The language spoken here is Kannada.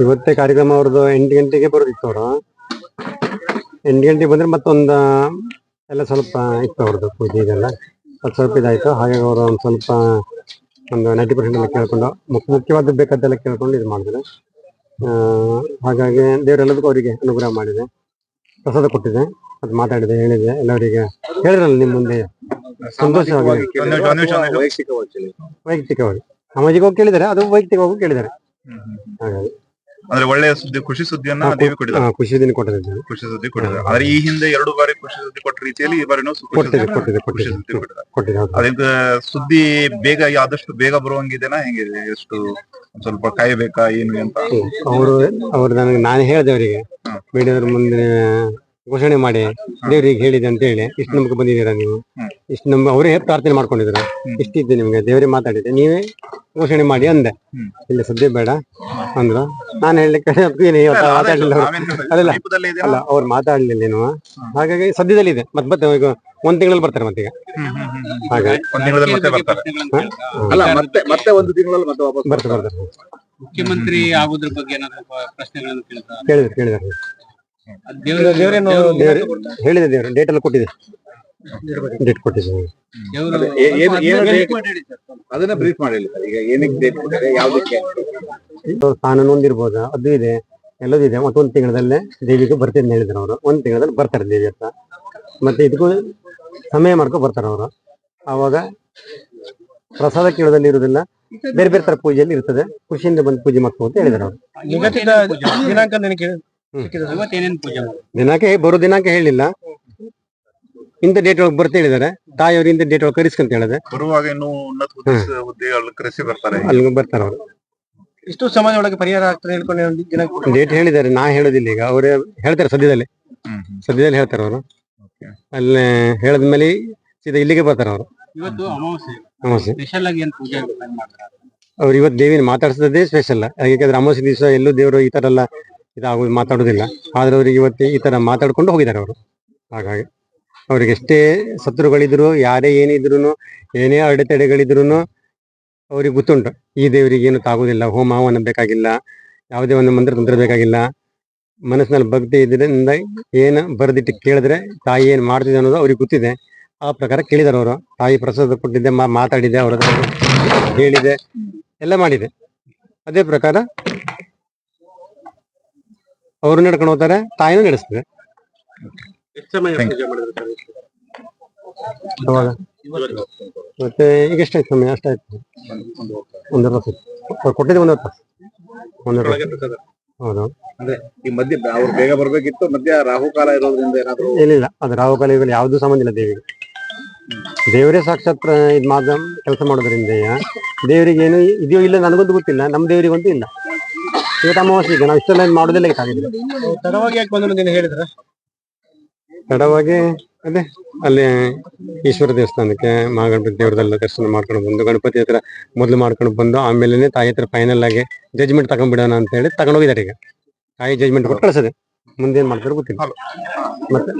ಇವತ್ತೇ ಕಾರ್ಯಕ್ರಮ ಅವ್ರದ್ದು ಎಂಟು ಗಂಟೆಗೆ ಬರೋದಿತ್ತು ಅವರು. ಎಂಟು ಗಂಟೆಗೆ ಬಂದ್ರೆ ಮತ್ತೊಂದು ಎಲ್ಲ ಸ್ವಲ್ಪ ಇತ್ತು ಅವ್ರದ್ದು ಪೂಜೆ ಇದೆಲ್ಲ. ಅದು ಸ್ವಲ್ಪ ಇದಾಯ್ತು. ಹಾಗಾಗಿ ಅವರು ಒಂದು ಸ್ವಲ್ಪ ಒಂದು ನೈಂಟಿ ಪರ್ಸೆಂಟ್ ಎಲ್ಲ ಕೇಳ್ಕೊಂಡು ಮುಖ್ಯ ಮುಖ್ಯವಾದ ಬೇಕಾದ್ದೆಲ್ಲ ಕೇಳ್ಕೊಂಡು ಇದು ಮಾಡಿದ್ರು. ಆ, ಹಾಗಾಗಿ ದೇವರೆಲ್ಲದಕ್ಕೂ ಅವರಿಗೆ ಅನುಗ್ರಹ ಮಾಡಿದೆ. ಪ್ರಸಾದ ಕೊಟ್ಟಿದೆ. ಅದು ಮಾತಾಡಿದೆ ಹೇಳಿದೆ. ಎಲ್ಲರಿಗೆ ಹೇಳಿರಲ್ಲ ನಿಮ್ಮ ಮುಂದೆ. ಸಂತೋಷವಾಗಿ. ವೈಯಕ್ತಿಕವಾಗಿ. ಸಾಮಾಜಿಕವಾಗಿ ಕೇಳಿದ್ದಾರೆ ಅದು ವೈಯಕ್ತಿಕವಾಗಿ ಕೇಳಿದ್ದಾರೆ. ಹಾಗಾಗಿ ಅಂದ್ರೆ ಒಳ್ಳೆಯ ಸುದ್ದಿ ಖುಷಿ ಸುದ್ದಿಯನ್ನ ದೇವಿ ಕೊಟ್ಟಿದ್ದಾರೆ. ಖುಷಿ ದಿನ ಕೊಟ್ಟಿದ್ದಾರೆ. ಖುಷಿ ಸುದ್ದಿ ಕೊಟ್ಟಿದ್ದಾರೆ. ಆದ್ರೆ ಈ ಹಿಂದೆ ಎರಡು ಬಾರಿ ಖುಷಿ ಸುದ್ದಿ ಕೊಟ್ಟ ರೀತಿಯಲ್ಲಿ ಈ ಬಾರಿನೂ ಸು- ಖುಷಿ ಕೊಟ್ಟಿದೆ ಸುದ್ದಿ- ಕೊಟ್ಟಿದೆ ಕೊಟ್ಟಿದ್ದಾರೆ. ಕೊಟ್ಟಿದೆ. ಅದಕ್ಕೆ ಸುದ್ದಿ ಬೇಗ ಆದಷ್ಟು ಬೇಗ ಬರುವಂಗಿದೆನಾ? ಹೆಂಗೆ ಎಷ್ಟು ಸ್ವಲ್ಪ ಕಾಯಬೇಕಾ ಏನು ಅಂತ? ಅವರು ಅವರು ನನಗೆ ನಾನು ಹೇಳಿದೆ ಅವರಿಗೆ. ಮೀಡಿಯಾದ್ರ ಮುಂದೆ ಘೋಷಣೆ ಮಾಡಿ ದೇವರಿಗೆ ಹೇಳಿದೆ ಅಂತ ಹೇಳಿ ಇಷ್ಟು ನಮ್ಗೆ ಬಂದಿದ್ದೀರಾ ನೀವು. ಇಷ್ಟು ನಮ್ಗೆ ಅವರೇ ಪ್ರಾರ್ಥನೆ ಮಾಡ್ಕೊಂಡಿದ್ರು. ಇಷ್ಟಿದ್ದೆ ನಿಮ್ಗೆ ದೇವರೇ ಮಾತಾಡಿದೆ ನೀವೇ? ಘೋಷಣೆ ಮಾಡಿ ಅಂದೆ. ಇಲ್ಲ ಸದ್ಯ ಬೇಡ ಅಂದ್ರು. ನಾನು ಹೇಳಲಿಕ್ಕೆ ಮಾತಾಡ್ಲಿಲ್ಲ? ಅಲ್ಲ ಅವ್ರು ಮಾತಾಡ್ಲಿಲ್ಲ ಏನು ಹಾಗಾಗಿ ಸದ್ಯದಲ್ಲಿ ಇದೆ. ಮತ್ತೆ ಮತ್ತೆ ಈಗ ಒಂದ್ ತಿಂಗಳಲ್ಲಿ ಬರ್ತಾರೆ ಮತ್ತೆ ಈಗ ಹ್ಮ್, ಹ್ಮ್, ಹ್ಮ್, ಹ್ಮ್. ಹಾಗಾಗಿ ಮತ್ತೆ ಬರ್ತಾರೆ. ಅಲ್ಲ ಮತ್ತೆ ಮತ್ತೆ ಒಂದು ತಿಂಗಳಲ್ಲಿ ಮತ್ತೆ ವಾಪಸ್ ಬರ್ತಾರೆ ಬರ್ತಾರೆ. ಮುಖ್ಯಮಂತ್ರಿ ಆಗೋದ್ರ ಬಗ್ಗೆ ಏನಾದ್ರು ಪ್ರಶ್ನೆಗಳನ್ನು ಕೇಳಿದ್ರು ಹೇಳಿದೆ ದೇವರು. ಡೇಟ್ ಎಲ್ಲ ಕೊಟ್ಟಿದೆ. ಡೇಟ್ ಕೊಟ್ಟಿದ್ದೀನಿ? ಅದನ್ನ ಬ್ರೀಫ್ ಮಾಡಿ. ಈಗ ಏನಕ್ಕೆ ಡೇಟ್ ಕೊಟ್ಟಿದ್ದಾರೆ ಯಾವ್ದಕ್ಕೆ ಕಾನೂನು ಒಂದಿರ್ಬೋದು ಅದು ಇದೆ. ಎಲ್ಲದೂ ಇದೆ. ಮತ್ತೆ ಒಂದು ತಿಂಗಳಲ್ಲೇ ದೇವಿಗೆ ಬರ್ತೀನಿ ಹೇಳಿದ್ರು ಅವರು. ಒಂದು ತಿಂಗಳಲ್ಲಿ ಬರ್ತಾರೆ ದೇವಿ ಹತ್ರ. ಮತ್ತೆ ಇದಕ್ಕೂ ಸಮಯ ಮಾಡ್ಕೊ ಬರ್ತಾರೆ ಅವರು. ಆವಾಗ ಪ್ರಸಾದ ಕೇಳೋದಲ್ಲಿ ಇರುವುದಿಲ್ಲ. ಬೇರೆ ಬೇರೆ ತರ ಪೂಜೆಯಲ್ಲಿ ಇರ್ತದೆ. ಖುಷಿಯಿಂದ ಬಂದು ಪೂಜೆ ಮಾಡ್ಕೋ ಅಂತ ಹೇಳಿದ್ರು ಅವರು? ದಿನಾಂಕ ಬರೋ ದಿನಾಂಕ ಹೇಳಿಲ್ಲ. ಇಂಥ ಡೇಟ್ ಒಳಗೆ ಬರ್ತಾ ಹೇಳಿದ್ದಾರೆ ತಾಯಿಯವರು ಇಂಥ ಡೇಟ್ ಒಳಗೆ ಕರಿಸ್ಕಂತ ಹೇಳಿದೆ ಬರುವಾಗ ಇನ್ನೂ ಉನ್ನತ ಹುದ್ದೆ ಹುದ್ದೆಗಳು ಕರೆಸಿ ಬರ್ತಾರೆ. ಅಲ್ಲಿಗೆ ಬರ್ತಾರೆ ಅವರು. ಇಷ್ಟು ಸಮಯದೊಳಗೆ ಪರಿಹಾರ ಆಗ್ತದೆ ಹೇಳ್ಕೊಂಡು ಒಂದು ದಿನಾಂಕ ಡೇಟ್ ಹೇಳಿದ್ದಾರೆ ನಾ ಹೇಳೋದಿಲ್ಲ ಈಗ. ಅವರೇ ಹೇಳ್ತಾರೆ ಸದ್ಯದಲ್ಲಿ. ಹ್ಮ್, ಹ್ಮ್. ಸದ್ಯದಲ್ಲಿ ಹೇಳ್ತಾರೆ ಅವರು. Okay. ಅಲ್ಲೇ ಹೇಳಿದ್ಮೇಲೆ ಸೀದಾ ಇಲ್ಲಿಗೆ ಬರ್ತಾರೆ ಅವರು. ಇವತ್ತು ಅಮಾವಾಸ್ಯೆ. ಅಮಾವಾಸ್ಯೆ. ಸ್ಪೆಷಲ್ ಆಗಿ ಏನ್ ಪೂಜೆ ಮಾಡ್ತಾರೆ? ಅವ್ರು ಇವತ್ತು ದೇವಿನ ಮಾತಾಡ್ಸೋದೇ ಸ್ಪೆಷಲ್ ಯಾಕೆಂದ್ರೆ ಅಮಾವಾಸ್ಯೆ ದಿವಸ ಎಲ್ಲೂ ದೇವರು ಈ ತರ ಎಲ್ಲ ಇದಾಗೋದು ಮಾತಾಡೋದಿಲ್ಲ. ಆದ್ರೆ ಅವ್ರಿಗೆ ಇವತ್ತು ಈ ತರ ಮಾತಾಡ್ಕೊಂಡು ಹೋಗಿದ್ದಾರೆ ಅವರು. ಹಾಗಾಗಿ. ಅವ್ರಿಗೆ ಎಷ್ಟೇ ಶತ್ರುಗಳಿದ್ರು ಯಾರೇ ಏನಿದ್ರು ಏನೇ ಅಡೆತಡೆಗಳಿದ್ರು ಅವ್ರಿಗೆ ಗೊತ್ತುಂಟು. ಈ ದೇವರಿಗೆ ಏನು ತಾಗೋದಿಲ್ಲ ಹೋಮ ಹವನ ಬೇಕಾಗಿಲ್ಲ, ಯಾವುದೇ ಒಂದು ಮಂತ್ರ ತಂತ್ರ ಬೇಕಾಗಿಲ್ಲ. ಮನಸ್ಸಿನಲ್ಲಿ ಭಕ್ತಿ ಇದರಿಂದ ಏನು ಬರೆದಿಟ್ಟು ಕೇಳಿದ್ರೆ ತಾಯಿ ಏನು ಮಾಡ್ತಿದೆ ಅನ್ನೋದು ಅವ್ರಿಗೆ ಗೊತ್ತಿದೆ. ಆ ಪ್ರಕಾರ ಕೇಳಿದಾರೆ ಅವರು. ತಾಯಿ ಪ್ರಸಾದ ಕೊಟ್ಟಿದ್ದೆ ಮಾತಾಡಿದೆ, ಅವ್ರ ಹೇಳಿದೆ, ಎಲ್ಲ ಮಾಡಿದೆ. ಅದೇ ಪ್ರಕಾರ ಅವರು ನಡ್ಕೊಂಡು ಹೋಗ್ತಾರೆ, ತಾಯಿನೂ ನಡೆಸ್ತದೆ ಅವಾಗ ಮತ್ತೆ ಈಗ ಎಷ್ಟಾಯ್ತು ಸಮಯ? ಅಷ್ಟಾಯ್ತು ಒಂದೂವರೆ ತಾಸು ಅವ್ರು ಕೊಟ್ಟಿದ್ದೆ ಒಂದ್ ತಾಸು ಒಂದೂವರೆ ಹೌದು. ಅಂದ್ರೆ ಈ ಮಧ್ಯೆ ಅವ್ರು ಬೇಗ ಬರ್ಬೇಕಿತ್ತು ಮಧ್ಯ ರಾಹುಕಾಲ ಇರೋದ್ರಿಂದ ಏನಾದ್ರು? ಏನಿಲ್ಲ ಅದು ರಾಹುಕಾಲ ಕಾಲಿಗಳು ಯಾವ್ದು ಸಂಬಂಧ ಇಲ್ಲ ದೇವಿಗೆ. ದೇವರೇ ಸಾಕ್ಷಾತ್ ಇದ್ ಮಾದ ಕೆಲಸ ಮಾಡೋದ್ರಿಂದ ದೇವರಿಗೆ ಏನು ಇದೆಯೋ ಇಲ್ಲ ನನಗೊಂದು ಗೊತ್ತಿಲ್ಲ. ನಮ್ಮ ದೇವರಿಗಂತೂ ಇಲ್ಲ. ಇವತ್ತು ಅಮಾವಾಸ್ಯೆ ಇದೆ. ನಾವು ಇಷ್ಟೆಲ್ಲ ಇದ್ ಮಾಡೋದಿಲ್ಲ ಹೇಳಿದ್ರೆ ತಡವಾಗಿ ಯಾಕೆ ಬಂದ್ರು ಹೇಳಿದ್ರ? ತಡವಾಗಿ ಅದೇ, ಅಲ್ಲಿ ಈಶ್ವರ ದೇವಸ್ಥಾನಕ್ಕೆ ಮಹಾಗಣಪತಿ ದೇವರದೆಲ್ಲ ದರ್ಶನ ಮಾಡ್ಕೊಂಡು ಬಂದು, ಗಣಪತಿ ಹತ್ರ ಮೊದಲು ಮಾಡ್ಕೊಂಡು ಬಂದು ಆಮೇಲೆ ತಾಯಿ ಹತ್ರ ಫೈನಲ್ ಆಗಿ ಜಜ್ಮೆಂಟ್ ತಗೊಂಡ್ಬಿಡೋಣ ಅಂತ ಹೇಳಿ ತಗೊಂಡೋಗಿದ್ದಾರೆ ಈಗ. ತಾಯಿ ಜಜ್ಮೆಂಟ್ ಕೊಟ್ಟು ಕಳ್ಸದೆ. ಮುಂದೇನ್ ಮಾಡ್ತಾರೆ ಗೊತ್ತಿಲ್ಲ. ಮತ್ತೆ?